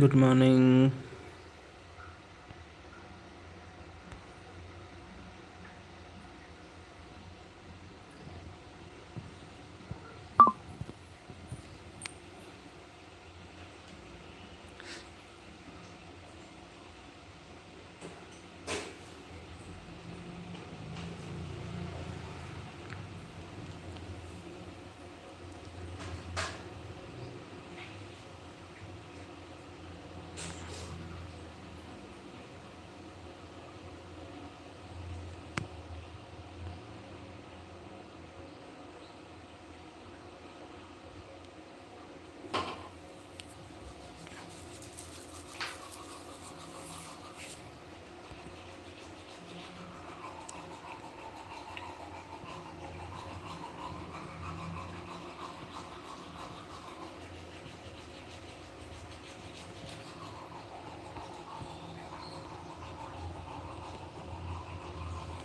Good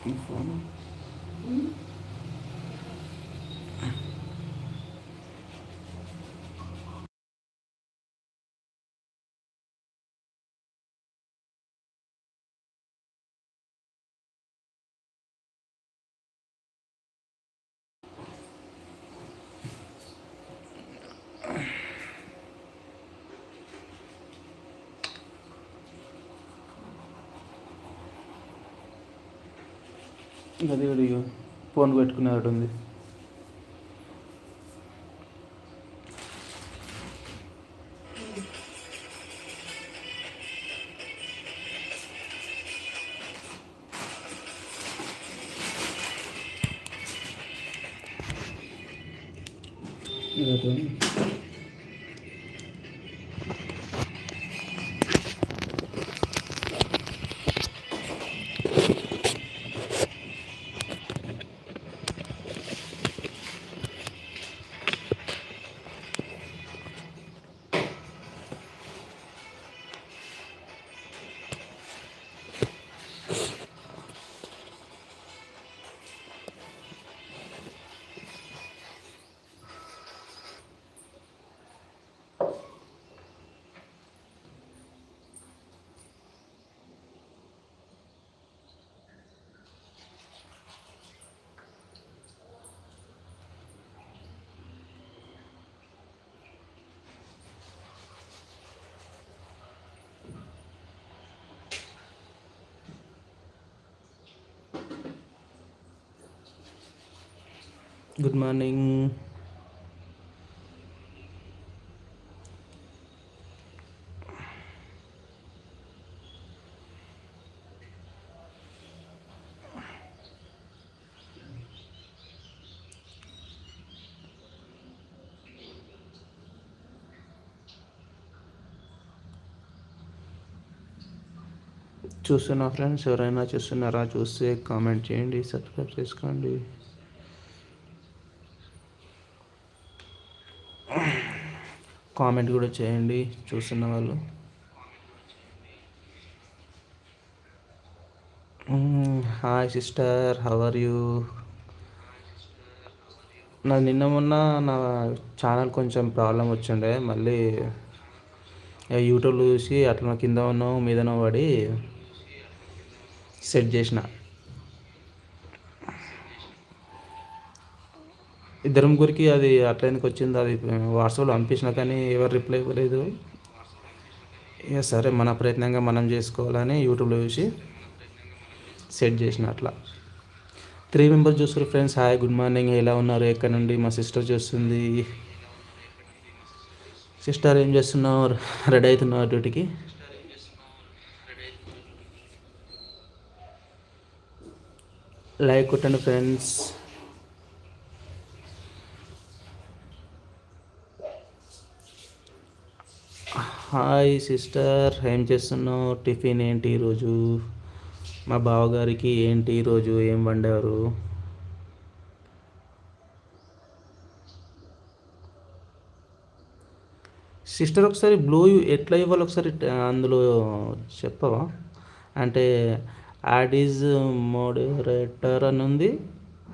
morning phone అది కూడా phone పెట్టుకునేటట్టు ఉంది గుడ్ మార్నింగ్ చూస్తున్న ఫ్రెండ్స్ ఎవరైనా చూస్తున్నారా చూస్తే కామెంట్ చేయండి సబ్స్క్రైబ్ చేసుకోండి. కామెంట్ కూడా చేయండి చూస్తున్న వాళ్ళు. Hi sister how are you? నా నిన్న మొన్న నా ఛానల్ కొంచెం ప్రాబ్లం వచ్చిండే మళ్ళీ యూట్యూబ్లో చూసి అట్లా కింద ఉన్నావు మీదనో పడి సెట్ చేసిన. ఇద్దరు ముగ్గురికి అది అట్లా ఎందుకు వచ్చింది. అది వాట్సాప్లో పంపించిన కానీ ఎవరు రిప్లై ఇవ్వలేదు. ఇక సరే మన ప్రయత్నంగా మనం చేసుకోవాలని యూట్యూబ్లో చూసి సెట్ చేసిన అట్లా. త్రీ మెంబర్స్ చూస్తారు ఫ్రెండ్స్ హాయ్ గుడ్ మార్నింగ్ ఎలా ఉన్నారు? ఎక్కడ నుండి? మా సిస్టర్ చూస్తుంది. సిస్టర్ ఏం చేస్తున్నావు రెడీ అవుతున్నావు డ్యూటీకి? లైక్ కొట్టండి ఫ్రెండ్స్ హాయ్ సిస్టర్ ఏం చేస్తున్నావు? టిఫిన్ ఏంటి ఈరోజు? మా బావగారికి ఏంటి ఈరోజు? ఏం వండారు? సిస్టర్ ఒకసారి బ్లూ ఎట్లా ఇవ్వాలి? ఒకసారి అందులో చెప్పవా? అంటే యాడ్ ఈజ్ మోడరేటర్ అని ఉంది.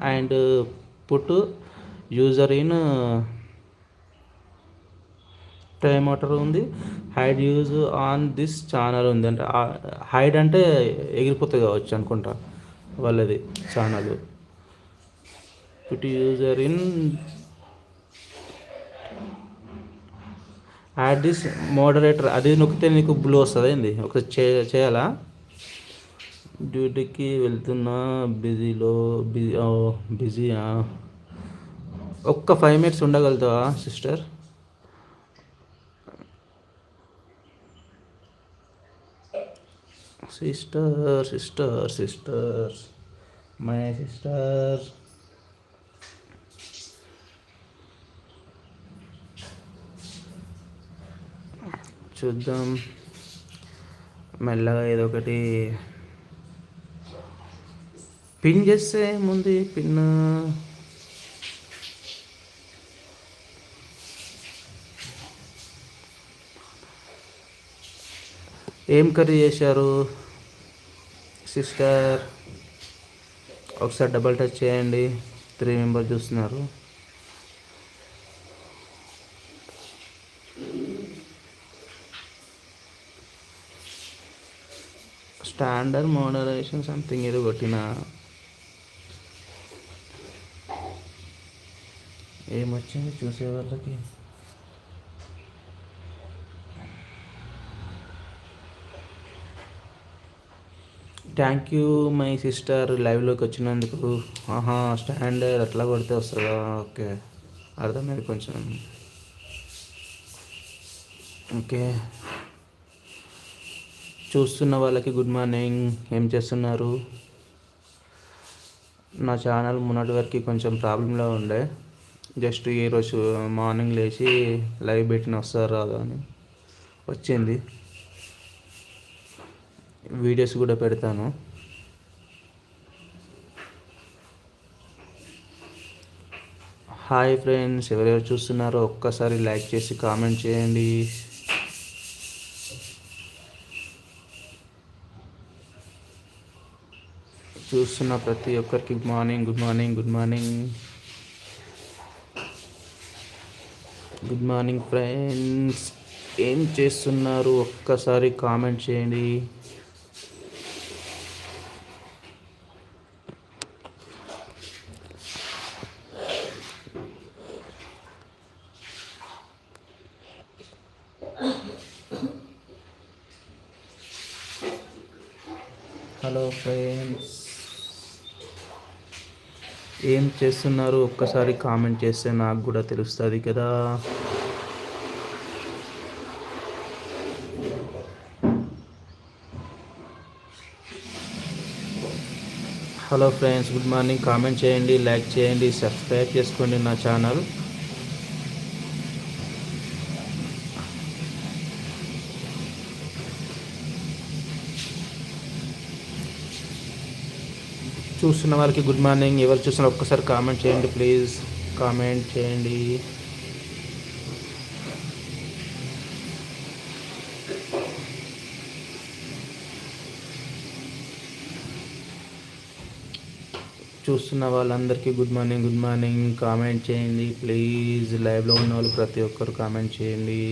And put user in timeout ఉంది. Hide user on this channel ఉంది. అంటే హైడ్ అంటే ఎగిరిపోతుంది కావచ్చు అనుకుంటా వాళ్ళది channel. Put user in add this moderator. అది నొక్కితే నీకు బ్లూ వస్తుంది. ఏంది? ఒకసారి చే చేయాలా? డ్యూటీకి వెళ్తున్నా బిజీలో బిజీ బిజీ ఒక్క five minutes ఉండగలుగుతావా sister? Sister sister sister my sister చూద్దాం. మెల్లగా ఏదో ఒకటి పిన్ చేస్తే ముందు పిన్. ఏం కర్రీ చేశారు? సిస్టర్ ఒకసారి డబల్ టచ్ చేయండి. త్రీ మెంబర్ చూస్తున్నారు. స్టాండర్డ్ మోడరేషన్ సంథింగ్ ఏదో కొట్టిన. ఏమొచ్చింది? చూసే వాళ్ళకి. థ్యాంక్ యూ మై సిస్టర్ లైవ్లోకి వచ్చినందుకు. ఆహా స్టాండ్ అట్లా కొడితే వస్తుందా? ఓకే. అర్థమైంది కొంచెం. ఓకే. చూస్తున్న వాళ్ళకి గుడ్ మార్నింగ్ ఏం చేస్తున్నారు? నా ఛానల్ మొన్నటి వరకు కొంచెం ప్రాబ్లంలో ఉండే. జస్ట్ ఈరోజు మార్నింగ్ లేచి లైవ్ పెట్టిన వస్తారు రాదు అని. వచ్చింది. వీడియోస్ కూడా పెడతాను. హాయ్ ఫ్రెండ్స్ ఎవరెవరు చూస్తున్నారో ఒక్కసారి లైక్ చేసి కామెంట్ చేయండి. చూస్తున్న ప్రతి ఒక్కరికి good morning good morning good morning. Good morning friends ఏం చేస్తున్నారు? ఒక్కసారి కామెంట్ చేయండి హలో ఫ్రెండ్స్ ఏం చేస్తున్నారు? ఒక్కసారి కామెంట్ చేస్తే నాకు కూడా తెలుస్తుంది కదా. Hello friends good morning. Comment చేయండి లైక్ చేయండి సబ్స్క్రైబ్ చేసుకోండి నా ఛానల్. చూస్తున్న వారికి గుడ్ మార్నింగ్ ఎవరు చూసినా ఒక్కసారి కామెంట్ చేయండి ప్లీజ్ కామెంట్ చేయండి. చూస్తున్న వాళ్ళందరికీ good morning good morning comment చేయండి ప్లీజ్ లైవ్లో ఉన్న వాళ్ళు ప్రతి ఒక్కరు కామెంట్ చేయండి.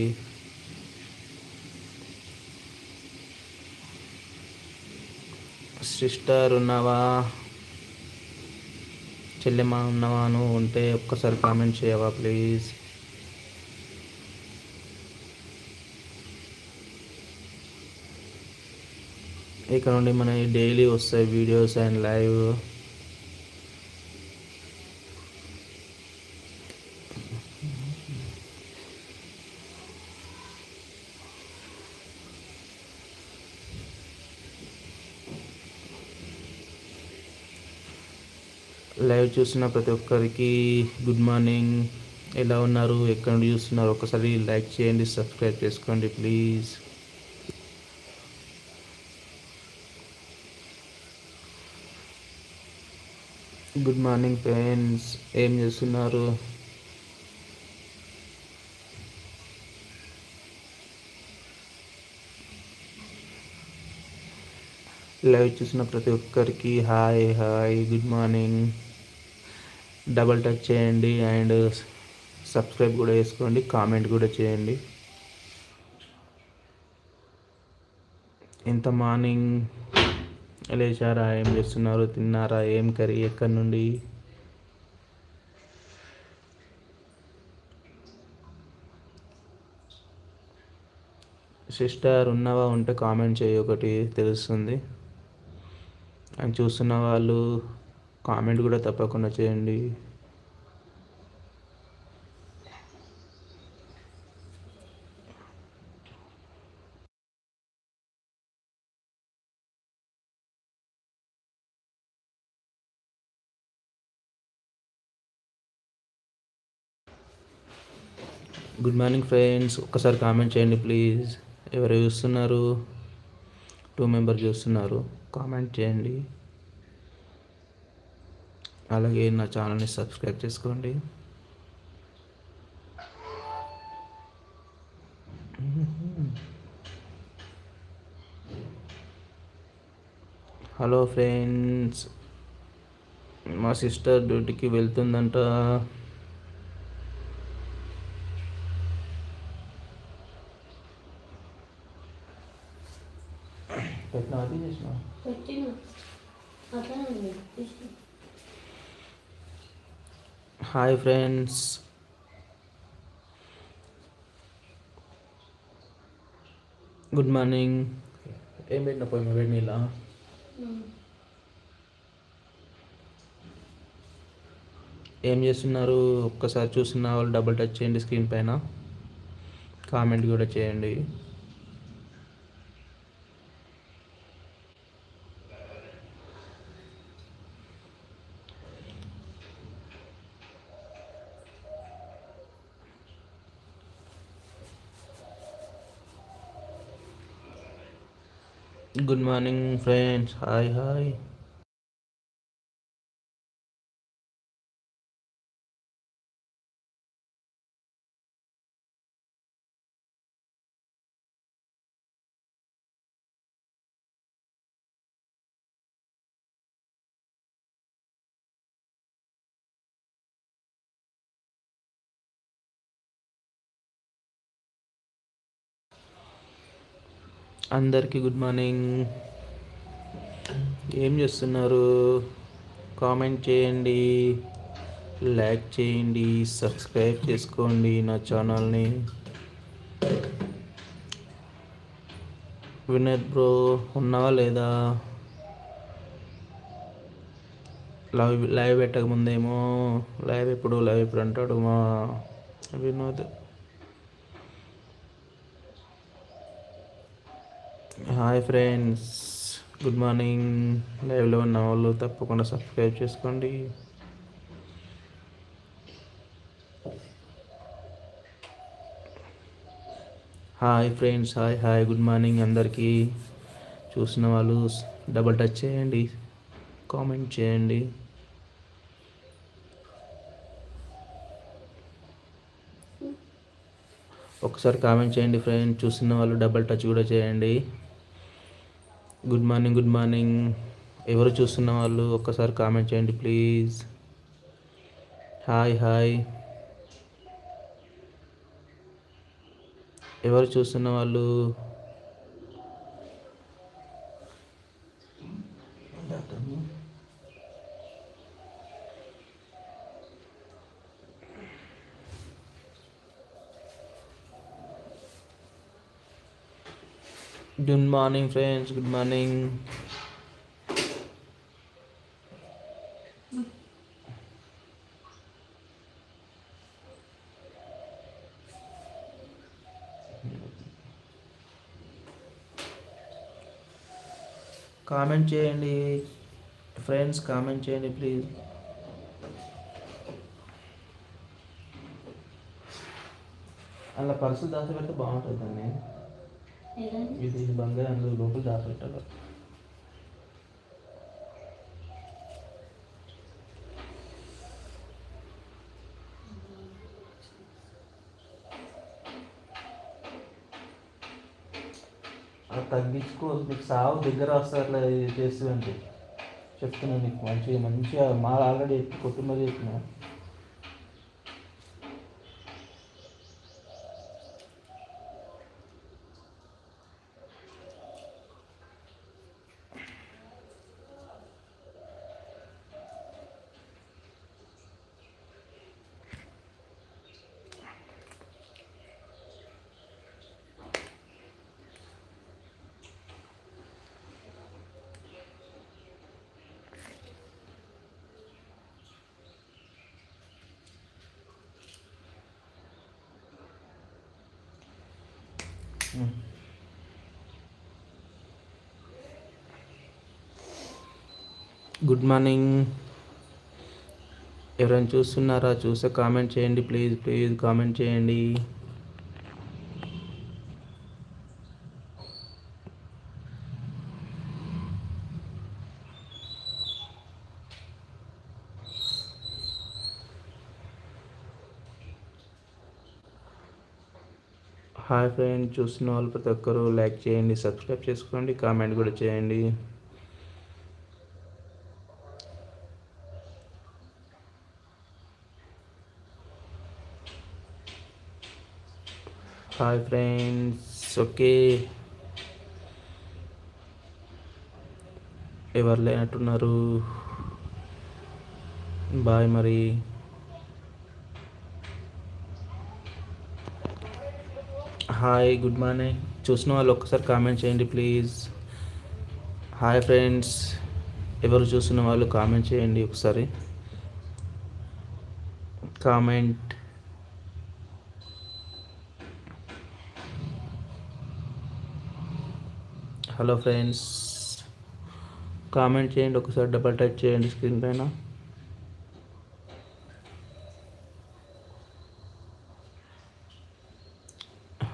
సిస్టర్ ఉన్నావా? చెల్లెమా ఉన్నవాను ఉంటే ఒక్కసారి కామెంట్ చేయవా ప్లీజ్ ఇక్కడ నుండి మన డైలీ వస్తాయి వీడియోస్ అండ్ లైవ్ లైవ్ చూస్తున్న ప్రతి ఒక్కరికి గుడ్ మార్నింగ్ ఎలా ఉన్నారు? ఎక్కడ నుండి చూస్తున్నారు? ఒకసారి లైక్ చేయండి సబ్స్క్రైబ్ చేసుకోండి ప్లీజ్ గుడ్ మార్నింగ్ ఫ్రెండ్స్ ఏం చేస్తున్నారు? లైవ్ చూసిన ప్రతి ఒక్కరికి hi hi good morning double touch చేయండి అండ్ సబ్స్క్రైబ్ కూడా చేసుకోండి కామెంట్ కూడా చేయండి. ఇంత మార్నింగ్ లేచారా ఏం చేస్తున్నారు తిన్నారా ఏం కర్రీ ఎక్కడి నుండి? సిస్టర్ ఉన్నవా ఉంటే కామెంట్ చేయి ఒకటి తెలుస్తుంది. అండ్ చూస్తున్న వాళ్ళు కామెంట్ కూడా తప్పకుండా చేయండి. గుడ్ మార్నింగ్ ఫ్రెండ్స్ ఒక్కసారి కామెంట్ చేయండి ప్లీజ్ ఎవరు చూస్తున్నారు? టూ మెంబర్ చూస్తున్నారు. కామెంట్ చేయండి. అలాగే నా ఛానల్ని సబ్స్క్రైబ్ చేసుకోండి. హలో ఫ్రెండ్స్ మా సిస్టర్ డ్యూటీకి వెళ్తుందంట. పెట్టినా? అది చేసిన? పెట్టిన. అతను తీసి హాయ్ ఫ్రెండ్స్. Good morning. ఏం పెట్టిన పోయి వేడి నీళ్ళ ఏం చేస్తున్నారు? ఒక్కసారి చూస్తున్న వాళ్ళు డబుల్ టచ్ చేయండి స్క్రీన్ పైన. కామెంట్ కూడా చేయండి. Good morning friends hi hi అందరికీ గుడ్ మార్నింగ్. ఏం చేస్తున్నారు? కామెంట్ చేయండి లైక్ చేయండి సబ్స్క్రైబ్ చేసుకోండి నా ఛానల్ని. వినోద్ బ్రో ఉన్నావా లేదా? లైవ్ లైవ్ పెట్టక ముందేమో లైవ్ ఎప్పుడు? లైవ్ ఎప్పుడు అంటాడు మా Vinod. Hi friends good morning లైవ్లో ఉన్న వాళ్ళు తప్పకుండా సబ్స్క్రైబ్ చేసుకోండి. Hi friends hi hi good morning అందరికీ. చూసిన వాళ్ళు డబల్ టచ్ చేయండి. కామెంట్ చేయండి. ఒకసారి కామెంట్ చేయండి ఫ్రెండ్ చూస్తున్న వాళ్ళు డబల్ టచ్ కూడా చేయండి. Good morning good morning. ఎవరు చూస్తున్న వాళ్ళు ఒక్కసారి కామెంట్ చేయండి ప్లీజ్. Hi hi. ఎవరు చూస్తున్న వాళ్ళు good morning friends good morning comment చేయండి. ఫ్రెండ్స్ కామెంట్ చేయండి ప్లీజ్ అలా పర్సులు దాచి పెడితే బాగుంటుందండి. ఇది ఇది బంగారం అందులో లోపల దాచి అలా తగ్గించుకో నీకు సావు దగ్గర వస్తే అట్లా చేస్తుందంటే చెప్తున్నాను నీకు మంచిగా మంచిగా మా ఆల్రెడీ ఎత్తి కొట్టుమరీ చెప్పిన గుడ్ మార్నింగ్ ఎవరైనా చూస్తున్నారా చూస్తే కామెంట్ చేయండి ప్లీజ్ ప్లీజ్ కామెంట్ చేయండి. హాయ్ ఫ్రెండ్ చూసిన వాళ్ళు ప్రతి ఒక్కరూ లైక్ చేయండి సబ్స్క్రైబ్ చేసుకోండి కామెంట్ కూడా చేయండి. Hi friends okay. ఎవరు లేనట్టున్నారు? బాయ్ మరి. హాయ్ గుడ్ మార్నింగ్ చూసిన వాళ్ళు ఒక్కసారి కామెంట్ చేయండి ప్లీజ్ హాయ్ ఫ్రెండ్స్ ఎవరు చూస్తున్న వాళ్ళు కామెంట్ చేయండి ఒకసారి. కామెంట్ హలో ఫ్రెండ్స్ కామెంట్ చేయండి ఒకసారి డబల్ టచ్ చేయండి స్క్రీన్ పైన.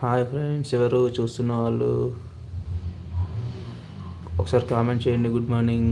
హాయ్ ఫ్రెండ్స్ ఎవరు చూస్తున్న వాళ్ళు? ఒకసారి కామెంట్ చేయండి గుడ్ మార్నింగ్.